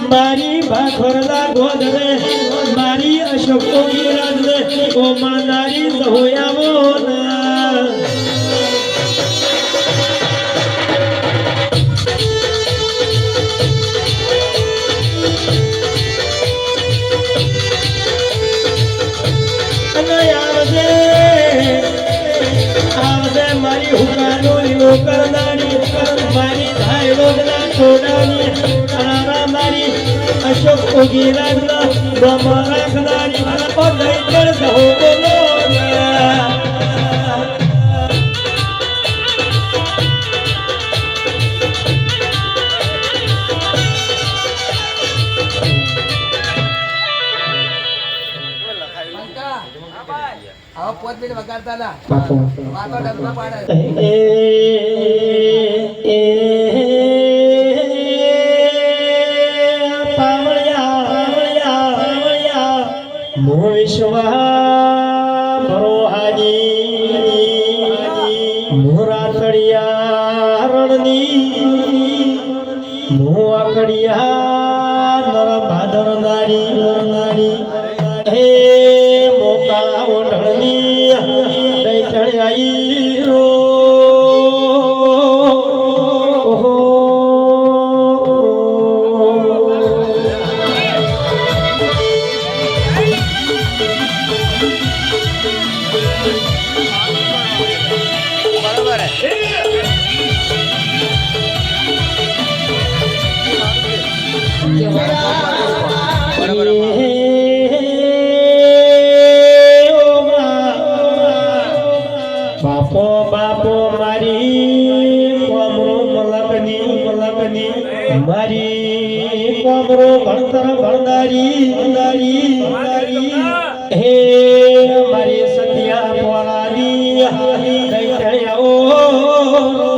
મારી ભાખરલા ગોદરે મારી અશોક રાજને ઓ માનારી સહોયાવો મારી હુકાનો લીલો મારી ધાય બ્રહ્મા રાખનારી ઓ દૈત્ર વગાડતા વિશ્વા ભરોહાની મોરાતડિયા રણની મો મારી કોમરો ભણતર ભણનારી ભણનારી હે મારી સત્યા પોળાની દૈતણ્યા ઓ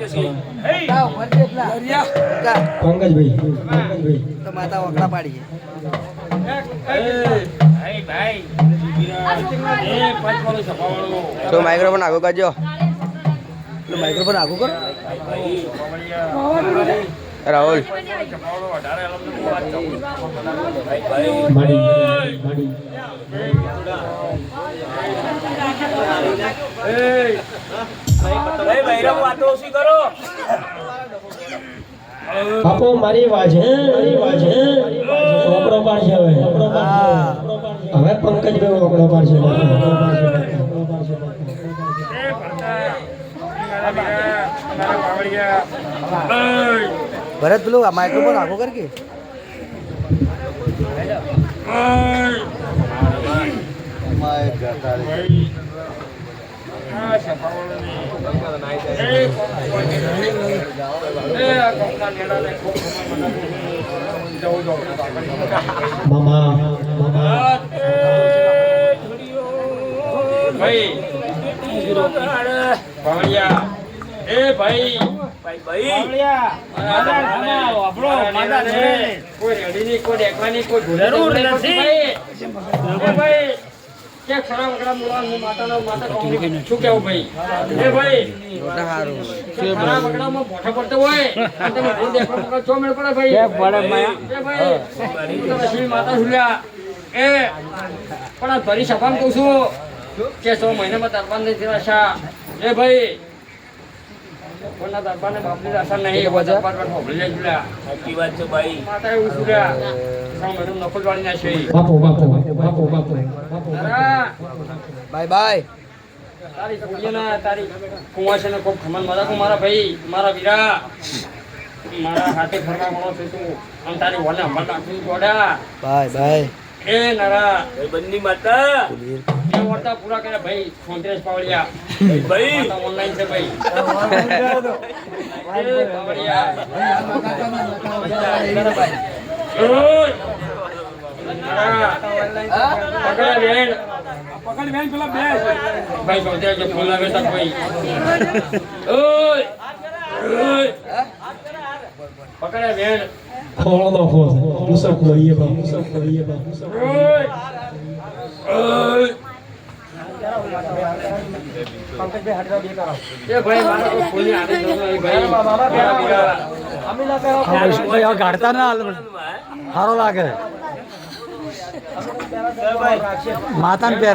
પંકજભાઈ પંકજભાઈ. તો માતા વખડા પાડી તો માઇક્રોફોન આગળ કરજો. તો માઇક્રોફોન આગુ કર. રાહુલ. માડી બાપુ મારી વાજે મારી વાજે ઓકડો પાડશે હવે. હવે પંકજભાઈ ઓકડો પાડશે ભરત પેલું માઇક્રોફોન આગો કર કે. મામા મામા. એ ભાઈ. કોઈ રેડીની કોઈ ડેકવાની કોઈ જરૂર નથી. ભાઈ. કે ખરા વગડા મુવા માતાનો માતા કહું શું કેવું ભાઈ? એ ભાઈ સારું ખરા વગડામાં મોઢા પડતો હોય તમે ભૂલ દેખવા વગર છો મેળ પડે ભાઈ. એ ભાઈ હું માતા હુલ્યા એ પણ આ ભરી સભામાં કહું છું કે સો મહિનામાં દરબાર નહીં થયા આશા એ ભાઈ કોઈના દરબારને બાપની આશા નહીં એ બધા દરબાર પર હોભળી જાય સાચી વાત છે ભાઈ. માતા એવું સુર્યા સો મહિનામાં નફલ વાળી બાપુ બાપુ. બાપુ બાપુ. બાપુ બાય. બાય તારી કુળિયાના તારી કુંવાશીને કોક ખમણ મજા કો મારા ભાઈ મારા વીરા. મારા હાથે ફરવા મળો છે તું. અને તારી વાલે હમણાં નાખી જોડા બાય બાય. એ નરા. ભાઈબંધની માતા. એ વર્તા પૂરા કરે ભાઈ. સોંત્રીસ પાવળિયા. ભાઈ. ઓનલાઈન છે ભાઈ. એ પકડ બેન. ભાઈ ભાઈ ઓય! ઓય! પકડે બેન ખોળો બા બા ઓય! ઓય! ગાડતા ના સારો લાગે માતાને પહેરે